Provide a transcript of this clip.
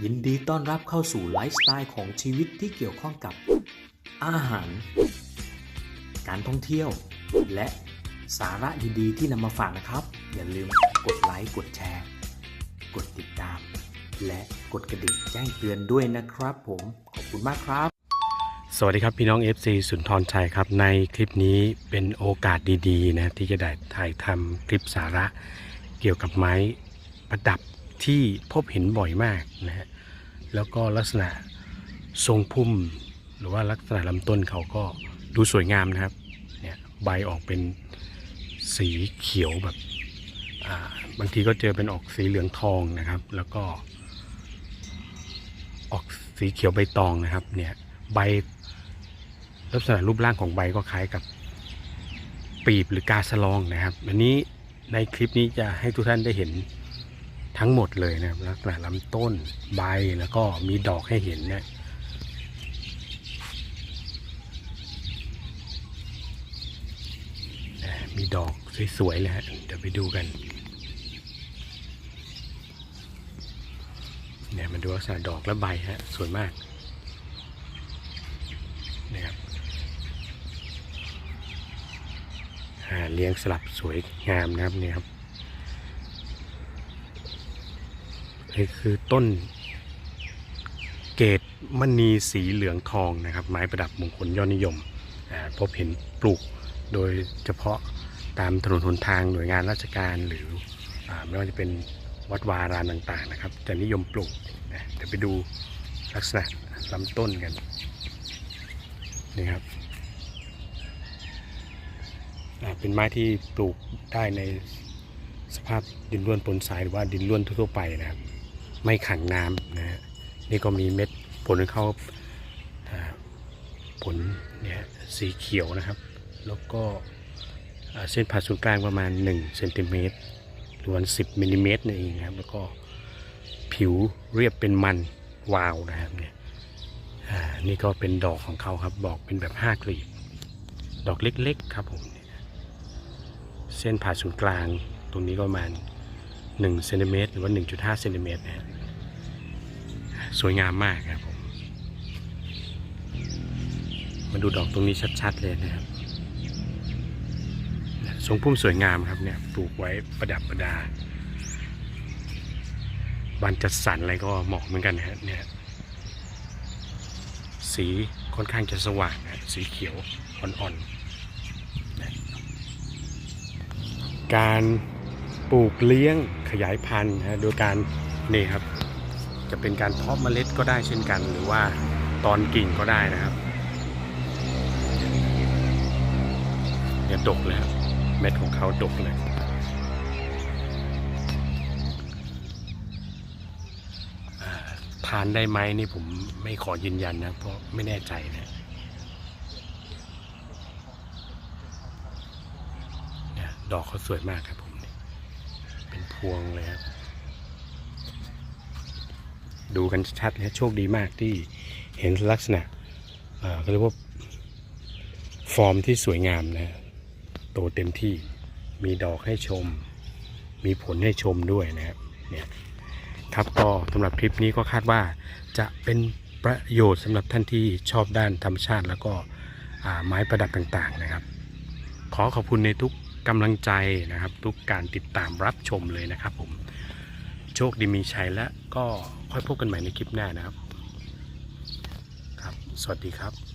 ยินดีต้อนรับเข้าสู่ไลฟ์สไตล์ของชีวิตที่เกี่ยวข้องกับอาหาร การท่องเที่ยว และสาระดีๆที่นำมาฝากนะครับ อย่าลืมกดไลค์กดแชร์ กดติดตาม และกดกระดิ่งแจ้งเตือนด้วยนะครับผมขอบคุณมากครับ สวัสดีครับพี่น้อง FC สุนทรชัยครับ ในคลิปนี้เป็นโอกาสดีๆนะที่จะได้ถ่ายทำคลิปสาระเกี่ยวกับไม้ประดับ ที่พบเห็นบ่อยมากนะฮะแล้วก็ลักษณะทรงพุ่ม หรือว่าลักษณะลำต้นเขาก็ดูสวยงามนะครับเนี่ยใบออกเป็นสีเขียวแบบบางทีก็เจอเป็นออกสีเหลืองทองนะครับ แล้วก็ ออกสีเขียวใบตองนะครับเนี่ยใบลักษณะรูปร่างของใบก็คล้ายกับปีบหรือกาสะลองนะครับ อันนี้ในคลิปนี้จะให้ทุกท่านได้เห็น ทั้งหมดเลยนะครับลักษณะลำต้นใบแล้วก็มีดอกให้เห็นเนี่ยนะมีดอกสวยๆเลยฮะเดี๋ยวไปดูกันเนี่ยมาดูลักษณะดอกและใบฮะสวยมากนะครับเลี้ยงสลับสวยงามนะครับเนี่ยครับ นี่คือต้นเกตมณีสีเหลืองทองนะครับ ไม้ประดับมงคลยอดนิยมพบเห็นปลูกโดยเฉพาะตามถนนหนทางหน่วยงานราชการหรืออไม่ว่าจะเป็นวัดวารามต่างๆนะครับ จะนิยมปลูกนะเดี๋ยวไปดูลักษณะลำต้นกันนี่ครับเป็นไม้ที่ปลูกได้ในสภาพดินร่วนปนทรายหรือว่าดินร่วนทั่วๆไปนะครับ ไม่ขังน้ำนะฮะนี่ก็มีเม็ดผลของเขาอ่าผลเนี่ยสีเขียวนะครับ แล้วก็เส้นผ่าศูนย์กลางประมาณ1เซนติเมตรหรือว่า10มิลลิเมตรนั่เองครับ แล้วก็ผิวเรียบเป็นมันวาวนะครับเนี่ยนี่ก็เป็นดอกของเขาครับบอกเป็นแบบห้ากลีบ ดอกเล็กๆครับผมเส้นผ่าศูนย์กลางตรงนี้ก็ประมาณ 1เซนติเมตรหรือว่า 1.5เซนติเมตรนะสวยงามมากครับผมมาดูดอกตรงนี้ชัด ๆ เลยนะครับทรงพุ่มสวยงามครับเนี่ยปลูกไว้ประดับประดาบานจัดสรรอะไรก็เหมาะเหมือนกันนะฮะเนี่ยสีค่อนข้างจะสว่างนะสีเขียวอ่อนๆ การปลูกเลี้ยง ขยายพันธุ์นะโดยการนี่ครับ จะเป็นการเพาะเมล็ดก็ได้เช่นกัน หรือว่าตอนกิ่งก็ได้นะครับเนี่ยดกเลยครับเม็ดของเขาดกเลยทานได้ไหมนี่ผมไม่ขอยืนยันนะ เพราะไม่แน่ใจนะเนี่ยดอกเขาสวยมากครับผมเนี่ยเป็นพ วงเลยครับ ดูกันชัดเลยโชคดีมากที่เห็นลักษณะเขาเรียกว่าฟอร์มที่สวยงามนะโตเต็มที่มีดอกให้ชม มีผลให้ชมด้วยนะครับเนี่ยครับก็สำหรับคลิปนี้ก็คาดว่าจะเป็นประโยชน์สำหรับท่านที่ชอบด้านธรรมชาติ แล้วก็ไม้ประดับต่างๆนะครับ ขอขอบคุณในทุก กำลังใจนะครับ ทุกการติดตามรับชมเลยนะครับผมโชคดีมีชัยและก็ค่อยพบกันใหม่ในคลิปหน้านะครับครับ สวัสดีครับ